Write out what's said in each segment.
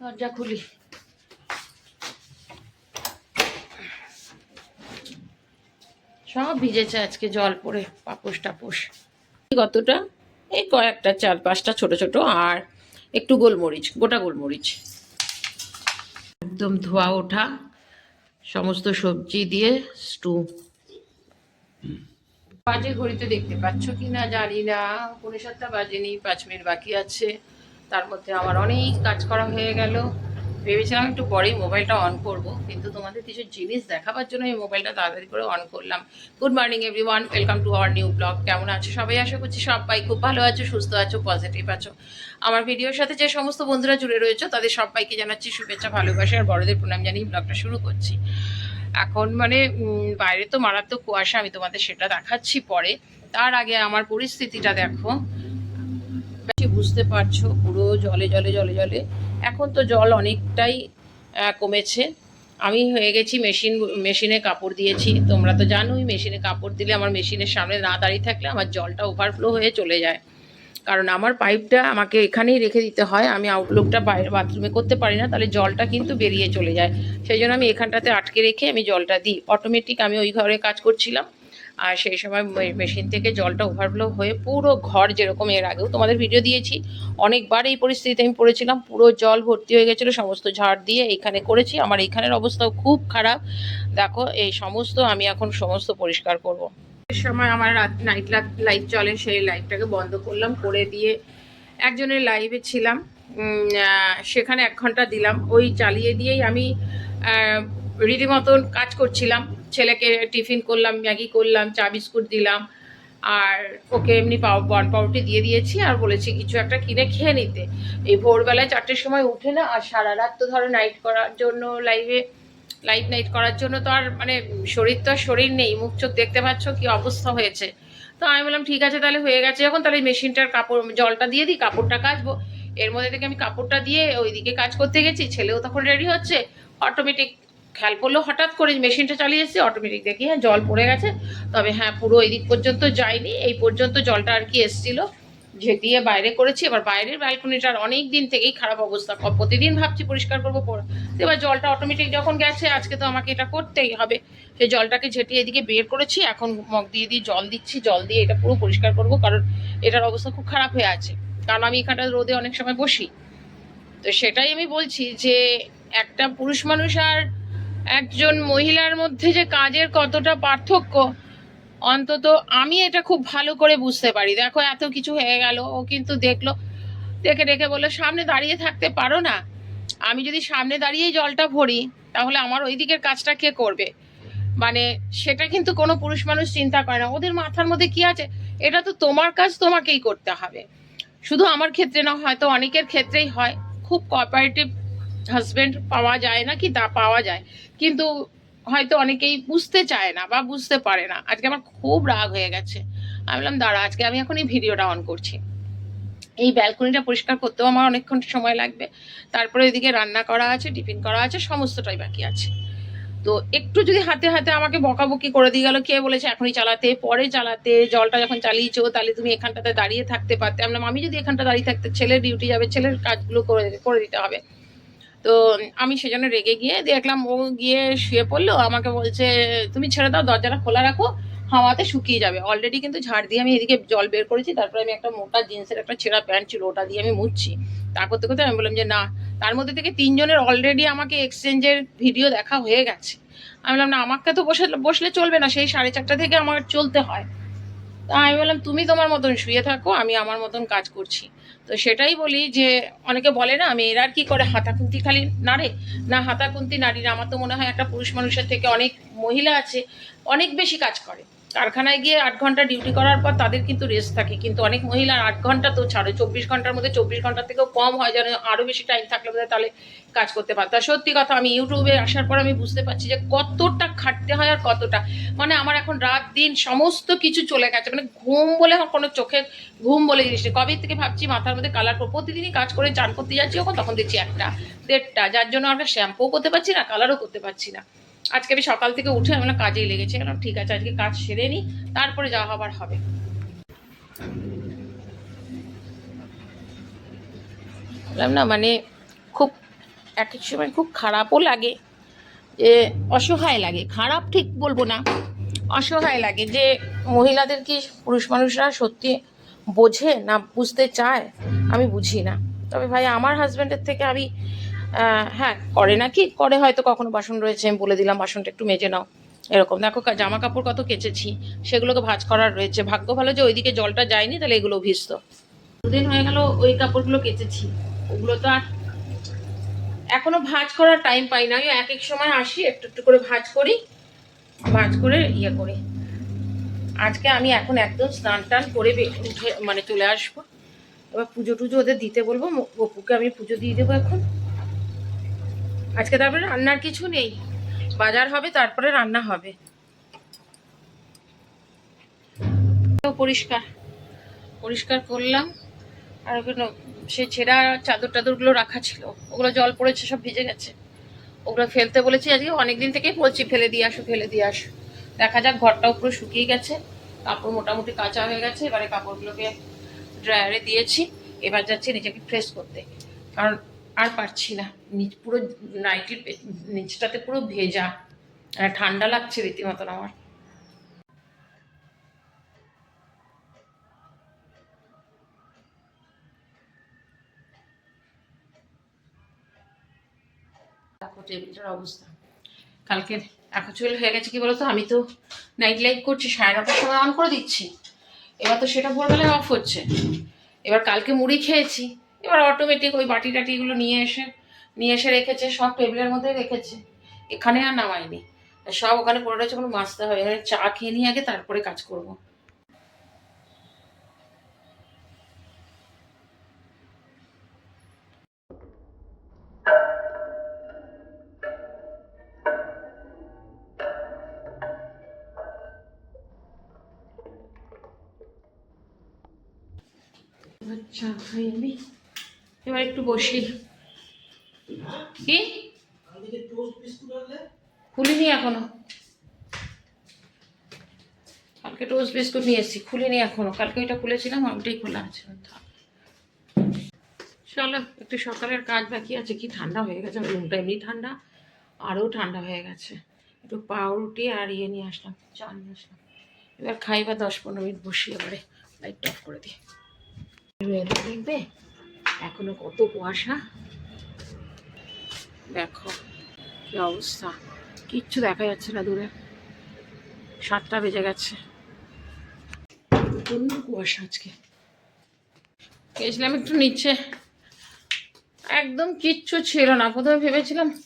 দরজা খুলি। সব ভিজেছে আজকে জল পড়ে, পাপোশ টাপোশ। কতটা এই কয়েকটা, চার পাঁচটা ছোট ছোট আর একটু গোলমরিচ, গোটা গোলমরিচ। একদম ধোয়া ওঠা, সমস্ত সবজি দিয়ে স্টু বাজে ঘড়িতে দেখতে পাচ্ছ কি না জানি না পনেরো সাতটা বাজেনি, পাঁচ মিনিট বাকি আছে। তার মধ্যে আমার অনেক কাজ করা হয়ে গেল। ভেবেছিলাম একটু পরেই মোবাইলটা অন করব, কিন্তু তোমাদের কিছু জিনিস দেখাবার জন্য এই মোবাইলটা তাড়াতাড়ি করে অন করলাম। Good morning everyone welcome to our new blog কেমন আছো সবাই? আশা করছি সবাই খুব ভালো আছো, সুস্থ আছো পজিটিভ আছো। আমার ভিডিওর সাথে যে সমস্ত বন্ধুরা জুড়ে রয়েছে, তাদের সবাইকে জানাচ্ছি শুভেচ্ছা, ভালোবাসা আর বড়দের প্রণাম জানিয়ে ব্লগটা শুরু করছি। এখন মানে বাইরে তো মারাত্মক কুয়াশা, আমি তোমাদের সেটা দেখাচ্ছি পরে। তার আগে আমার পরিস্থিতিটা দেখো। বুঝতে পারছ, পুরো জলে জলে জলে জলে। এখন তো জল অনেকটাই কমেছে। আমি হয়ে গেছি মেশিন, মেশিনে কাপড় দিয়েছি। তোমরা তো জানোই, মেশিনে কাপড় দিলে আমার মেশিনের সামনে না দাঁড়িয়ে থাকলে আমার জলটা ওভারফ্লো হয়ে চলে যায়। কারণ আমার পাইপটা আমাকে এখানেই রেখে দিতে হয়। আমি আউটলুকটা বাইরে বাথরুমে করতে পারি না, তাহলে জলটা কিন্তু বেরিয়ে চলে যায়। সেই জন্য আমি এখানটাতে আটকে রেখে আমি জলটা দিই। অটোমেটিক আমি ওই ঘরে কাজ করছিলাম। আর সেই সময় মেশিন থেকে জলটা ওভারফ্লো হয়ে পুরো ঘর যেরকম এর আগেও তোমাদের ভিডিও দিয়েছি। অনেকবার এই পরিস্থিতিতে আমি পড়েছিলাম, পুরো জল ভর্তি হয়ে গেছিল, সমস্ত ঝাড় দিয়ে এইখানে করেছি। আমার এখানের অবস্থাও খুব খারাপ। দেখো, এই সমস্ত আমি এখন সমস্ত পরিষ্কার করব। সময় আমার রাত নাইট লাইট চলে, সেই লাইটটাকে বন্ধ করলাম, করে দিয়ে একজনের লাইভে ছিলাম। সেখানে এক ঘণ্টা দিলাম। ওই চালিয়ে দিয়েই আমি রীতিমতন কাজ করছিলাম। ছেলেকে টিফিন করলাম, ম্যাগি করলাম, চা বিস্কুট দিলাম, আর ওকে এমনি পাও, বন পাউরুটি দিয়ে দিয়েছি আর বলেছি কিছু একটা কিনে খেয়ে নিতে। এই ভোরবেলায় চারটের সময় উঠে না, আর সারা রাত তো ধরো নাইট করার জন্য লাইভে লাইট নাইট করার জন্য তো আর মানে শরীর তো আর শরীর নেই, মুখ চোখ দেখতে পাচ্ছ কি অবস্থা হয়েছে। তো আমি বললাম, ঠিক আছে তাহলে হয়ে গেছে যখন তাহলে মেশিনটার কাপড়, জলটা দিয়ে দিই, কাপড়টা কাচবো। এর মধ্যে থেকে আমি কাপড়টা দিয়ে ওইদিকে কাজ করতে গেছি, ছেলেও তখন রেডি হচ্ছে। অটোমেটিক খেয়াল করল, হঠাৎ করে মেশিনটা চালিয়ে এসেছি অটোমেটিক দেখি হ্যাঁ জল পড়ে গেছে। তবে হ্যাঁ পুরো এই দিক পর্যন্ত যায়নি, এই পর্যন্ত জলটা আর কি এসছিল। ঝেঁটিয়ে বাইরে করেছি, এবার বাইরের ব্যালকনিটার অনেক দিন থেকেই খারাপ অবস্থা। প্রতিদিন ভাবছি পরিষ্কার করব এবার জলটা অটোমেটিক যখন গেছে, আজকে তো আমাকে এটা করতেই হবে। সেই জলটাকে ঝেঁটিয়ে এদিকে বের করেছি, এখন মগ দিয়ে দিয়ে জল দিচ্ছি, জল দিয়ে এটা পুরো পরিষ্কার করব, কারণ এটার অবস্থা খুব খারাপ হয়ে আছে। কারণ আমি এখানটা রোদে অনেক সময় বসি। তো সেটাই আমি বলছি যে, একটা পুরুষ মানুষ আর একজন মহিলার মধ্যে যে কাজের কতটা পার্থক্য, অন্তত আমি এটা খুব ভালো করে বুঝতে পারি। দেখো, এত কিছু হয়ে গেল, ও কিন্তু দেখল, দেখে দেখে বলল, সামনে দাঁড়িয়ে থাকতে পারো না। আমি যদি সামনে দাঁড়িয়েই জলটা ভরি, তাহলে আমার ওই দিকের কাজটা কে করবে? মানে সেটা কিন্তু কোনো পুরুষ মানুষ চিন্তা করে না। ওদের মাথার মধ্যে কি আছে? এটা তো তোমার কাজ, তোমাকেই করতে হবে। শুধু আমার ক্ষেত্রে না, হয়তো অনেকের ক্ষেত্রেই হয়। খুব কোঅপারেটিভ হাজবেন্ড পাওয়া যায় না কি তা পাওয়া যায়। কিন্তু হয়তো অনেকেই বুঝতে চায় না বা বুঝতে পারে না। আজকে আমার খুব রাগ হয়ে গেছে। আমি বললাম, দাঁড়া, আজকে আমি এখন এই ভিডিওটা অন করছি। এই ব্যালকনিটা পরিষ্কার করতেও আমার অনেকক্ষণ সময় লাগবে। তারপরে এদিকে রান্না করা আছে, টিফিন করা আছে, সমস্তটাই বাকি আছে। তো একটু যদি হাতে হাতে আমাকে বকাবকি করে দিয়ে গেল, কে বলেছে এখনই চালাতে, পরে চালাতে, জলটা যখন চালিয়েছো, তাহলে তুমি এখানটাতে দাঁড়িয়ে থাকতে পারতে। আমরা আমি যদি এখানটা দাঁড়িয়ে থাকতে, ছেলের ডিউটি যাবে, ছেলের কাজগুলো করে করে দিতে হবে। তো আমি সেজন্য রেগে গিয়ে দেখলাম ও গিয়ে শুয়ে পড়ল, আমাকে বলছে, তুমি ছেড়ে দাও, দরজাটা খোলা রাখো, হাওয়াতে শুকিয়ে যাবে। অলরেডি কিন্তু ঝাড় দিয়ে আমি এদিকে জল বের করেছি, তারপরে আমি একটা মোটা জিন্সের একটা ছেঁড়া প্যান্ট ছিল, ওটা দিয়ে আমি মুছছি। তা করতে করতে আমি বললাম যে, না। তার মধ্যে থেকে তিনজনের অলরেডি আমাকে এক্সচেঞ্জের ভিডিও দেখা হয়ে গেছে। আমি বললাম, না, আমাকে তো বসে, বসলে চলবে না, সেই সাড়ে চারটা থেকে আমার চলতে হয়। তা আমি বললাম, তুমি তোমার মতন শুয়ে থাকো, আমি আমার মতন কাজ করছি। তো সেটাই বলি যে, অনেকে বলে না, মেয়েরা আর কি করে হাতাখুন্তি খালি নাড়ে? না হাতাখুন্তি নারী না আমার তো মনে হয় একটা পুরুষ মানুষের থেকে অনেক মহিলা আছে, অনেক বেশি কাজ করে। কারখানায় গিয়ে আট ঘণ্টা ডিউটি করার পর তাদের কিন্তু রেস্ট থাকে। কিন্তু অনেক মহিলার আট ঘণ্টা তো ছাড়ে, চব্বিশ ঘণ্টার মধ্যে চব্বিশ ঘণ্টার থেকেও কম হয় যেন আরও বেশি টাইম থাকলে বোধহয় তাহলে কাজ করতে পারত। সত্যি কথা, আমি ইউটিউবে আসার পর আমি বুঝতে পারছি যে কতটা খাটতে হয় আর কতটা। মানে আমার এখন রাত দিন সমস্ত কিছু চলে গেছে। মানে ঘুম বলে আমার কোনো চোখে ঘুম বলে জিনিস নেই। কবে থেকে ভাবছি মাথার মধ্যে কালার প্রতিদিনই কাজ করে চান করতে যাচ্ছি, যখন তখন দেখছি একটা, দেড়টা। যার জন্য আমরা শ্যাম্পুও করতে পারছি না কালারও করতে পারছি না। আজকে আমি সকাল থেকে উঠে আমরা কাজেই লেগেছে কেন ঠিক আছে, আজকে কাজ সেরে নিই তারপরে যা হবার হবে। না মানে খুব, এক এক সময় খুব খারাপও লাগে, যে অসহায় লাগে। খারাপ ঠিক বলব না, অসহায় লাগে, যে মহিলাদের কি পুরুষ মানুষরা সত্যি বোঝে না, বুঝতে চায়? আমি বুঝি না। তবে ভাই, আমার হাজব্যান্ডের থেকে আমি হ্যাঁ করে না কি করে হয়তো কখনো বাসন রয়েছে, আমি বলে দিলাম, বাসনটা একটু মেজে নাও। এরকম। দেখো জামা কাপড় কত কেচেছি, সেগুলোকে ভাঁজ করার রয়েছে। ভাগ্য ভালো যে ওইদিকে জলটা যায়নি, তাহলে এগুলো ভিজতো। দুদিন হয়ে গেল ওই কাপড়গুলো কেচেছি। ওগুলো তো আর এখনও ভাঁজ করার টাইম পাই না। আমি এক এক সময় আসি, একটু একটু করে ভাজ করি, ভাঁজ করে ইয়ে করি। আজকে আমি এখন একদম স্নান টান করে উঠে মানে চলে আসব। এবার পুজো টুজো ওদের দিতে বলব। অপুকে আমি পুজো দিয়ে দেবো এখন। আজকে তারপরে রান্নার কিছু নেই। বাজার হবে, তারপরে রান্না হবে। পরিষ্কার। পরিষ্কার করলাম। আর ওগুলো, সে ছেঁড়া চাদর টাদরগুলো রাখা ছিল। ওগুলো জল পড়েছে, সব ভিজে গেছে। ওগুলো ফেলতে বলেছি, আজকে অনেকদিন থেকেই বলছি, ফেলে দিয়ে আসো, ফেলে দিয়ে আসো। দেখা যাক, ঘরটাও পুরো শুকিয়ে গেছে। কাপড় মোটামুটি কাঁচা হয়ে গেছে। এবারে কাপড়গুলোকে ড্রায়ারে দিয়েছি। এবার যাচ্ছি নিজেকে ফ্রেশ করতে। কারণ আর পারছি না। নিচ পুরো নাইটির নিচটাতে পুরো ভেজা। ঠান্ডা লাগছে রীতিমতন আমার। দেখো টেবিলটার অবস্থা। কালকে চলে হয়ে গেছে কি বলতো? আমি তো নাইট লাইট করছি, সাড়ে নটার সময় অন করে দিচ্ছি। এবার তো সেটা ভোরবেলায় অফ হচ্ছে। এবার কালকে মুড়ি খেয়েছি। এবার অটোমেটিক ওই বাটি টাটিগুলো নিয়ে এসে নিয়ে এসে রেখেছে, সব টেবিলের মধ্যে রেখেছে। এখানে আর নামায়নি। সব ওখানে পড়ে রয়েছে কোনো মাছতে হবে। এখানে চা খেয়ে নিয়ে আগে তারপরে কাজ করব। আচ্ছা খাই এবার একটু বসি। কি? খুলিনি এখনও। কালকে টোস্ট বিস্কুট নিয়ে এসেছি, খুলিনি এখনও। কালকে ওইটা খুলেছিলাম, ওইটাই খোলা আছে। চলো, একটু সকালের কাজ বাকি আছে। কি ঠান্ডা হয়ে গেছে? রুমটা এমনি ঠান্ডা আরও ঠান্ডা হয়ে গেছে। একটু পাউরুটি আর ইয়ে নিয়ে আসলাম, চা নিয়ে আসলাম। এবার খাই বা দশ পনেরো মিনিট বসি, এবারে লাইট অফ করে দিই। দেখবে? এখনও কত কুয়াশা? দেখো কি অবস্থা। কিচ্ছু দেখা যাচ্ছে না দূরে। সাতটা বেজে গেছে। প্রচণ্ড কুয়াশা আজকে। গেছিলাম একটু নিচে। একদম কিচ্ছু ছিল না। প্রথমে ভেবেছিলাম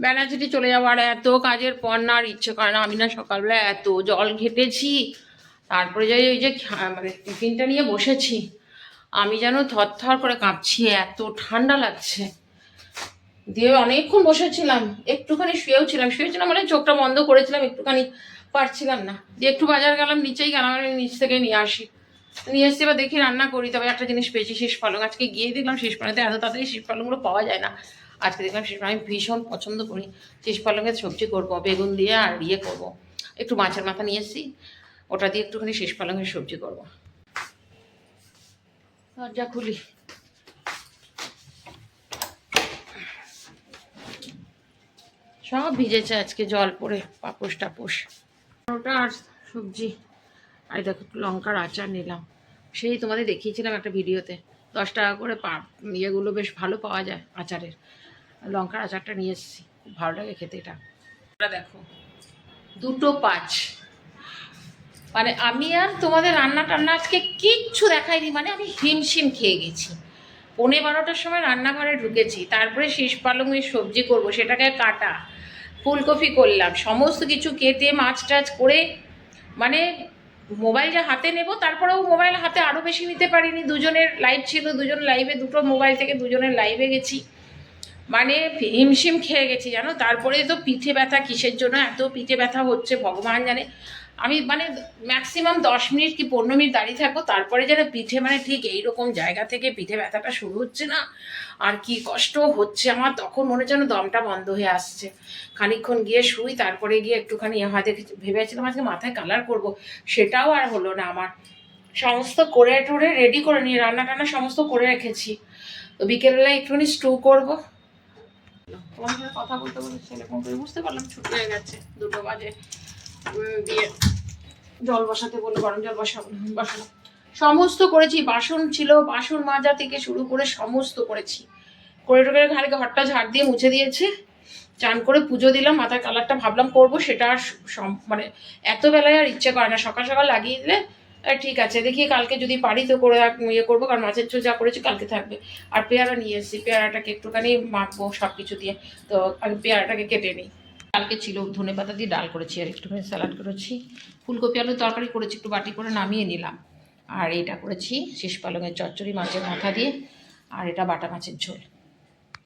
ব্যানাচিটি চলে যাব আর এত কাজের পর না, আর ইচ্ছে করে না। আমি না সকালবেলা এত জল ঘেটেছি। তারপরে যাই ওই যে খা- মানে টিফিনটা নিয়ে বসেছি। আমি যেন থরথর করে কাঁপছি, এত ঠান্ডা লাগছে। দিয়ে অনেকক্ষণ বসেছিলাম, একটুখানি শুয়েও ছিলাম। শুয়েছিলাম মানে চোখটা বন্ধ করেছিলাম, একটুখানি পারছিলাম না। দিয়ে একটু বাজার গেলাম, নিচেই গেলাম আমি নিচ থেকে নিয়ে আসি। নিয়ে এসে এবার দেখি রান্না করি, তবে একটা জিনিস পেয়েছি, শেষ পালং আজকে গিয়ে দেখলাম শেষ পালংতে এত তাড়াতাড়ি শীষ পালংগুলো পাওয়া যায় না। আজকে দেখলাম শেষ আমি ভীষণ পছন্দ করি। শীষ পালংয়ের সবজি করব, বেগুন দিয়ে আর ইয়ে করব। একটু মাছের মাথা নিয়ে এসেছি, ওটা দিয়ে একটুখানি শীষ পালংয়ের সবজি করব। দরজা খুলি। সব ভিজেছে আজকে জল পড়ে, পাপোশ টাপোশ। ওটা আর সবজি। আর দেখো, লঙ্কার আচার নিলাম। সেই তোমাদের দেখিয়েছিলাম একটা ভিডিওতে। দশ টাকা করে পা ইয়েগুলো বেশ ভালো পাওয়া যায় আচারের। লঙ্কার আচারটা নিয়ে এসেছি। খুব ভালো লাগে খেতে এটা দেখো, দুটো পাঁচ। মানে আমি আর তোমাদের রান্না টান্না আজকে কিচ্ছু দেখাইনি মানে আমি হিমশিম খেয়ে গেছি। পৌনে বারোটার সময় রান্নাঘরে ঢুকেছি, তারপরে শীষ পালংয়ের সবজি করব, সেটাকে কাটা, ফুলকপি করলাম, সমস্ত কিছু কেটে মাছ টাছ করে মানে মোবাইলটা হাতে নেব, তারপরেও মোবাইল হাতে আরও বেশি নিতে পারিনি, দুজনের লাইভ ছিল, দুজন লাইভে দুটো মোবাইল থেকে দুজনের লাইভে গেছি। মানে হিমশিম খেয়ে গেছি, জানো? তারপরে তো পিঠে ব্যথা, কিসের জন্য এত পিঠে ব্যথা হচ্ছে, ভগবান জানে। আমি মানে ম্যাক্সিমাম দশ মিনিট কি পনেরো মিনিট দাঁড়িয়ে থাকব, তারপরে যেন পিঠে মানে ঠিক এইরকম জায়গা থেকে পিঠে ব্যথাটা শুরু হচ্ছে না, আর কি কষ্ট হচ্ছে আমার, তখন মনে যেন দমটা বন্ধ হয়ে আসছে। খানিকক্ষণ গিয়ে শুই, তারপরে গিয়ে একটুখানি হাতে ভেবেছিলাম আজকে মাথায় কালার করব, সেটাও আর হলো না আমার। সমস্ত করে টরে রেডি করে নিয়ে, রান্না টান্না সমস্ত করে রেখেছি। তো বিকেলবেলা একটুখানি স্টু করব। তোমার সাথে কথা বলতে বলতে ফোন করে বুঝতে পারলাম ছুটি হয়ে গেছে, দুটো বাজে। দিয়ে জল বসাতে বলল, গরম জল বসাবো বসাবো সমস্ত করেছি, বাসন ছিল, বাসন মাজা থেকে শুরু করে সমস্ত করেছি। করে টোকে খালি ঘরটা ঝাড় দিয়ে মুছে দিয়েছে। চান করে পুজো দিলাম, মাথার কালারটা ভাবলাম করব, সেটা আর মানে এত বেলায় আর ইচ্ছে করে না। সকাল সকাল লাগিয়ে দিলে ঠিক আছে দেখি কালকে যদি পারি তো করে ইয়ে করব, কারণ মাছের ঝোল যা করেছি কালকে থাকবে। আর পেয়ারা নিয়ে এসেছি, পেয়ারাটাকে একটুখানি মাখবো সব কিছু দিয়ে। তো আমি পেয়ারাটাকে কেটে নিই। কালকে ছিল ধনে পাতা দিয়ে ডাল করেছি আর একটুখানি স্যালাড করেছি। ফুলকপি আলুর তরকারি করেছি একটু বাটি করে নামিয়ে নিলাম। আর এটা করেছি শেষ পালংয়ের চচ্চড়ি মাছের মাথা দিয়ে আর এটা বাটা মাছের ঝোল।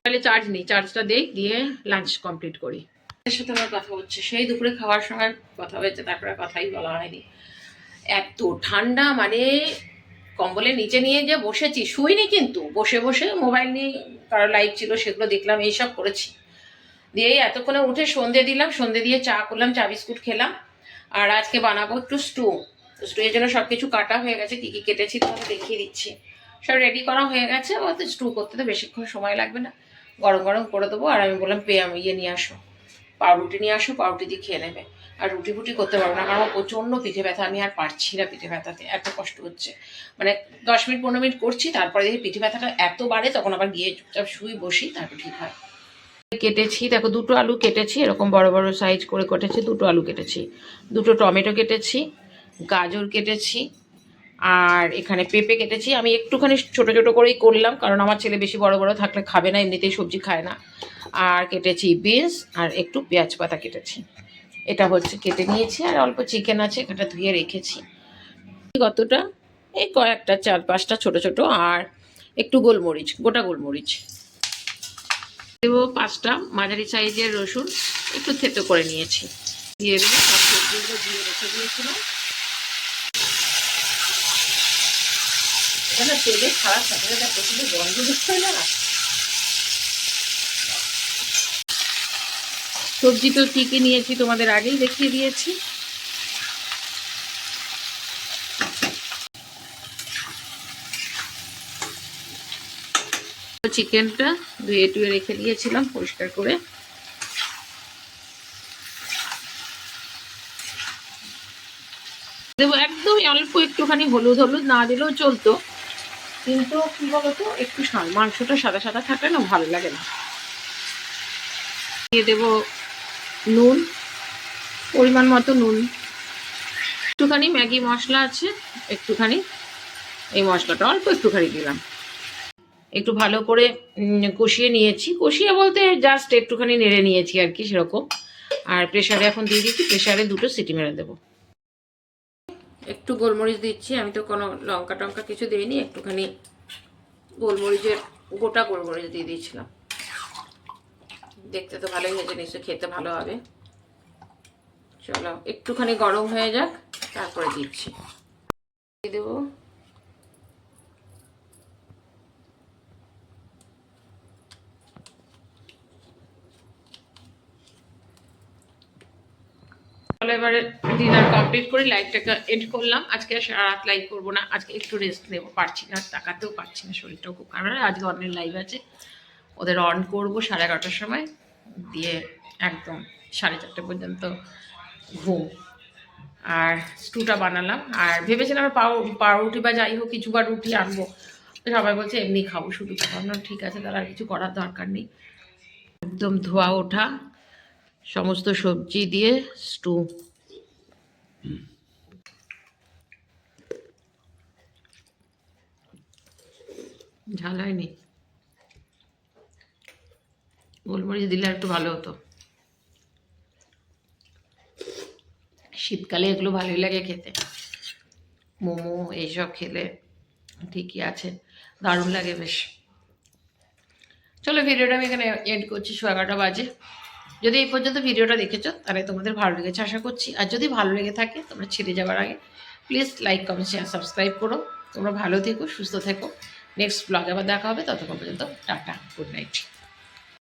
তাহলে চার্জ নেই চার্জটা দেই দিয়ে লাঞ্চ কমপ্লিট করি। এর সাথে আমার কথা হচ্ছে সেই দুপুরে খাওয়ার সময় কথা হয়েছে তারপরে কথাই বলা হয়নি। এত ঠান্ডা মানে কম্বলের নিচে নিয়ে যে বসেছি শুইনি কিন্তু বসে বসে মোবাইল নিয়ে কারও লাইভ ছিল সেগুলো দেখলাম এইসব করেছি। দিয়ে এতক্ষণে উঠে সন্ধে দিলাম, সন্ধে দিয়ে চা করলাম, চা বিস্কুট খেলাম। আর আজকে বানাবো একটু স্টু স্টু এর জন্য সব কিছু কাটা হয়ে গেছে, কী কী কেটেছি তোমাকে দেখিয়ে দিচ্ছি। সব রেডি করা হয়ে গেছে, অত স্টু করতে তো বেশিক্ষণ সময় লাগবে না। গরম গরম করে দেবো, আর আমি বললাম পেয়ে ইয়ে নিয়ে আসো। পাউরুটি নিয়ে আসো, পাউরুটি দিয়ে খেয়ে নেবে। আর রুটি ফুটি করতে পারব না, কারণ আমার প্রচণ্ড পিঠে ব্যথা, আমি আর পারছি না পিঠে ব্যথাতে, এত কষ্ট হচ্ছে। মানে দশ মিনিট, পনেরো মিনিট করছি, তারপরে দেখি পিঠে ব্যথাটা এত বাড়ে, তখন আবার গিয়ে চুপচাপ শুই, বসি, তারপর ঠিক হয়। কেটেছি, দেখো দুটো আলু কেটেছি, এরকম বড় বড় সাইজ করে কেটেছি, দুটো আলু কেটেছি। দুটো টমেটো কেটেছি, গাজর কেটেছি, আর এখানে পেঁপে কেটেছি। আমি একটুখানি ছোট ছোট করেই করলাম, কারণ আমার ছেলে বেশি বড় বড় থাকলে খাবে না, এমনিতেই সবজি খায় না। আর কেটেছি বিনস, আর একটু পেঁয়াজ পাতা কেটেছি। এটা হচ্ছে কেটে নিয়েছি, আর অল্প চিকেন আছে এটা ধুয়ে রেখেছি। কতটা এই কয়েকটা, চার পাঁচটা ছোট ছোট, আর একটু গোলমরিচ, গোটা গোলমরিচ। দেবো পাঁচটা মাঝারি সাইজের রসুন, একটু থেতো করে নিয়েছি। দিয়ে দেবো সব সবজিগুলো দিয়ে রেখে দিয়েছিলাম। এখানে তেলে খারাপ সাথে সাথে প্রচুর গন্ধ ঢুকতে না। সবজি তো কী কী নিয়েছি, তোমাদের আগেই দেখিয়ে দিয়েছি। চিকেনটা ধুয়ে টুয়ে রেখে দিয়েছিলাম পরিষ্কার করে। দেবো একদমই অল্প একটুখানি হলুদ হলুদ না দিলেও চলতো। কিন্তু কি বলতো, একটু মাংসটা সাদা সাদা থাকলে না ভালো লাগে না। দিয়ে দেবো নুন, পরিমাণ মতো নুন। একটুখানি ম্যাগি মশলা আছে, একটুখানি। এই মশলাটা অল্প একটুখানি দিলাম। একটু ভালো করে কষিয়ে নিয়েছি। কষিয়ে বলতে জাস্ট একটুখানি নেড়ে নিয়েছি আর কি সেরকম। আর প্রেশারে এখন দিয়ে দিচ্ছি প্রেশারে দুটো সিটি মেরে দেবো। একটু গোলমরিচ দিচ্ছি, আমি তো কোনো লঙ্কা টঙ্কা কিছু দিইনি, একটুখানি গোলমরিচের গোটা গোলমরিচ দিয়ে দিয়েছিলাম। দেখতে তো ভালোই হয়েছে নিশ্চয় খেতে ভালো হবে। চলো, একটুখানি গরম হয়ে যাক, তারপরে দিচ্ছি। দিয়ে দেবো। তাহলে এবারে ডিনার কমপ্লিট করে লাইভটাকে এড করলাম। আজকে সারা রাত লাইভ করব না। আজকে একটু রেস্ট নেব পারছি না তাকাতেও পারছি না শরীরটাও খুব খারাপ। আজকে অনেক লাইভ আছে। ওদের অন করব সাড়ে এগারোটার সময়। দিয়ে একদম সাড়ে চারটে পর্যন্ত ঘুম। আর স্টুটা বানালাম। আর ভেবেছিলাম পাউ পাউরুটি বা যাই হোক কিছু বা রুটি আনব। সবাই বলছে, এমনি খাব, শুধু ভাবলাম ঠিক আছে, তাহলে আর কিছু করার দরকার নেই। একদম ধোয়া ওঠা। সমস্ত সবজি দিয়ে স্টু ঝাল হয়নি? গোলমরিচ দিলে একটু ভালো হতো। শীতকালে এগুলো ভালোই লাগে খেতে। মোমো এইসব খেলে ঠিকই আছে, দারুণ লাগে বেশ। চলো, ভিডিওটা আমি এখানে এন্ড করছি, সোয়া এগারোটা বাজে। যদি এই পর্যন্ত ভিডিওটা দেখেছ, তাহলে তোমাদের ভালো লেগেছে আশা করছি। আর যদি ভালো লেগে থাকে, তোমরা ছেড়ে যাওয়ার আগে please like comment share subscribe করো। তোমরা ভালো থেকো, সুস্থ থেকো। নেক্সট ব্লগে আবার দেখা হবে, ততক্ষণ পর্যন্ত টাটা গুড নাইট